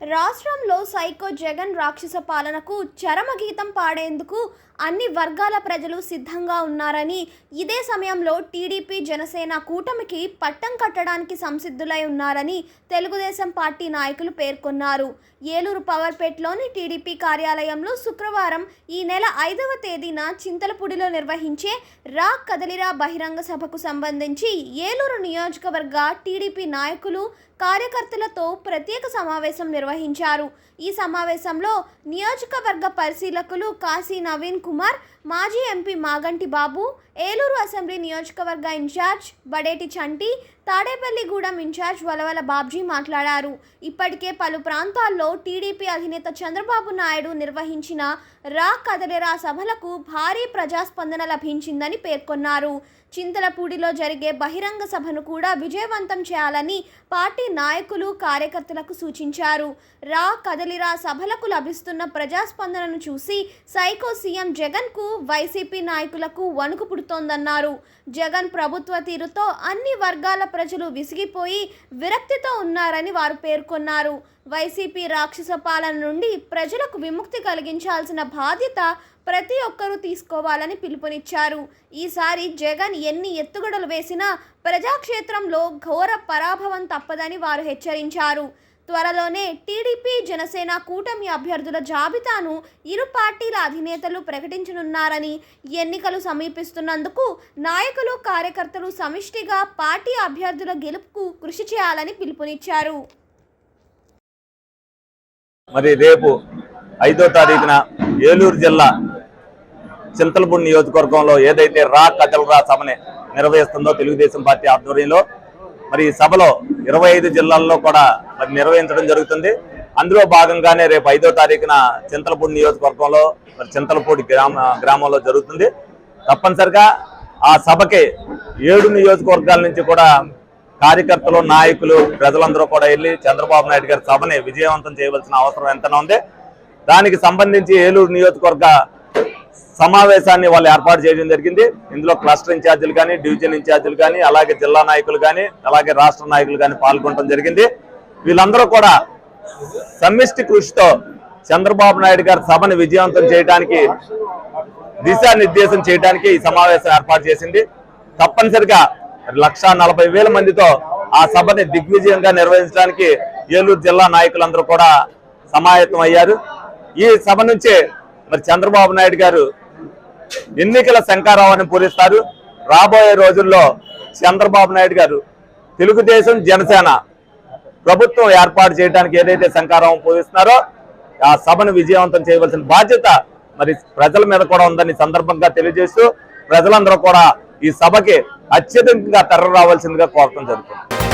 రాష్ట్రంలో సైకో జగన్ రాక్షస పాలనకు చరమగీతం పాడేందుకు అన్ని వర్గాల ప్రజలు సిద్ధంగా ఉన్నారని ఇదే సమయంలో టీడీపీ జనసేన కూటమికి పట్టం కట్టడానికి సంసిద్ధులై ఉన్నారని తెలుగుదేశం పార్టీ నాయకులు పేర్కొన్నారు. ఏలూరు పవర్పేట్లోని టీడీపీ కార్యాలయంలో శుక్రవారం ఈ నెల ఐదవ తేదీన చింతలపూడిలో నిర్వహించే రా కదలిరా బహిరంగ సభకు సంబంధించి ఏలూరు నియోజకవర్గ టీడీపీ నాయకులు కార్యకర్తలతో ప్రత్యేక సమావేశం నిర్వహించారు. ఈ సమావేశంలో నియోజకవర్గ పరిశీలకులు కాశీ నవీన్ కుమార్ మాజీ ఎంపీ మాగంటి బాబు ఏలూరు అసెంబ్లీ నియోజకవర్గ in charge Badeti Chanti Tadepalligudem in charge Valavala Babji మాట్లాడారు. ఇప్పటికే పలు ప్రాంతాల్లో టీడీపీ అధినేత చంద్రబాబు నాయుడు నిర్వహించిన రా కదలిరా సభలకు భారీ ప్రజాస్పందన లభించిందని పేర్కొన్నారు. చింతలపూడిలో జరిగే బహిరంగ సభను కూడా విజయవంతం చేయాలని పార్టీ నాయకులు కార్యకర్తలకు సూచించారు. రా కదలిరా సభలకు లభిస్తున్న ప్రజాస్పందనను చూసి సైకో సీఎం జగన్కు వైసీపీ నాయకులకు వణుకు పుడుతోందన్నారు. జగన్ ప్రభుత్వ తీరుతో అన్ని వర్గాల ప్రజలు విసిగిపోయి విరక్తితో ఉన్నారని వారు పేర్కొన్నారు. వైసీపీ రాక్షస పాలన నుండి ప్రజలకు విముక్తి కలిగించాల్సిన బాధ్యత ప్రతి ఒక్కరూ తీసుకోవాలని పిలుపునిచ్చారు. ఈసారి జగన్ ఎన్ని ఎత్తుగడలు వేసినా ప్రజాక్షేత్రంలో ఘోర పరాభవం తప్పదని వారు హెచ్చరించారు. త్వరలోనే టీడీపీ జనసేన కూటమి అభ్యర్థుల జాబితాను ఇరు పార్టీల అధినేతలు ప్రకటించనున్నారని ఎన్నికలు సమీపిస్తున్నందుకు నాయకులు కార్యకర్తలు సమిష్టిగా పార్టీ అభ్యర్థుల గెలుపుకు కృషి చేయాలని పిలుపునిచ్చారు. మరి రేపు ఐదో తారీఖున ఏలూరు జిల్లా చింతలపూడి నియోజకవర్గంలో ఏదైతే రా కథల రా సభని నిర్వహిస్తుందో తెలుగుదేశం పార్టీ ఆధ్వర్యంలో మరి ఈ సభలో ఇరవై ఐదు జిల్లాల్లో కూడా మరి నిర్వహించడం జరుగుతుంది. అందులో భాగంగానే రేపు ఐదో తారీఖున చింతలపూడి నియోజకవర్గంలో మరి చింతలపూడి గ్రామ గ్రామంలో జరుగుతుంది. తప్పనిసరిగా ఆ సభకి ఏడు నియోజకవర్గాల నుంచి కూడా కార్యకర్తలు నాయకులు ప్రజలందరూ కూడా వెళ్ళి చంద్రబాబు నాయుడు గారి సభని విజయవంతం చేయవలసిన అవసరం ఎంతనా ఉంది. దానికి సంబంధించి ఏలూరు నియోజకవర్గ సమావేశాన్ని వాళ్ళు ఏర్పాటు చేయడం జరిగింది. ఇందులో క్లస్టర్ ఇన్ఛార్జీలు కానీ డివిజన్ ఇన్ఛార్జీలు కానీ అలాగే జిల్లా నాయకులు కానీ అలాగే రాష్ట్ర నాయకులు కానీ పాల్గొనడం జరిగింది. వీళ్ళందరూ కూడా సమిష్టి కృషితో చంద్రబాబు నాయుడు గారి సభను విజయవంతం చేయడానికి దిశానిర్దేశం చేయడానికి ఈ సమావేశం ఏర్పాటు చేసింది. తప్పనిసరిగా లక్ష నలభై వేల మందితో ఆ సభని దిగ్విజయంగా నిర్వహించడానికి ఏలూరు జిల్లా నాయకులందరూ కూడా సమాయత్తం అయ్యారు. ఈ సభ నుంచే మరి చంద్రబాబు నాయుడు గారు ఎన్నికల శంకారావాన్ని పూరిస్తారు. రాబోయే రోజుల్లో చంద్రబాబు నాయుడు గారు తెలుగుదేశం జనసేన ప్రభుత్వం ఏర్పాటు చేయడానికి ఏదైతే శంకారావం పూరిస్తున్నారో ఆ సభను విజయవంతం చేయవలసిన బాధ్యత మరి ప్రజల మీద కూడా ఉందని సందర్భంగా తెలియజేస్తూ ప్రజలందరూ కూడా ఈ సభకి అత్యధికంగా తరలి రావాల్సిందిగా కోరటం జరుగుతుంది.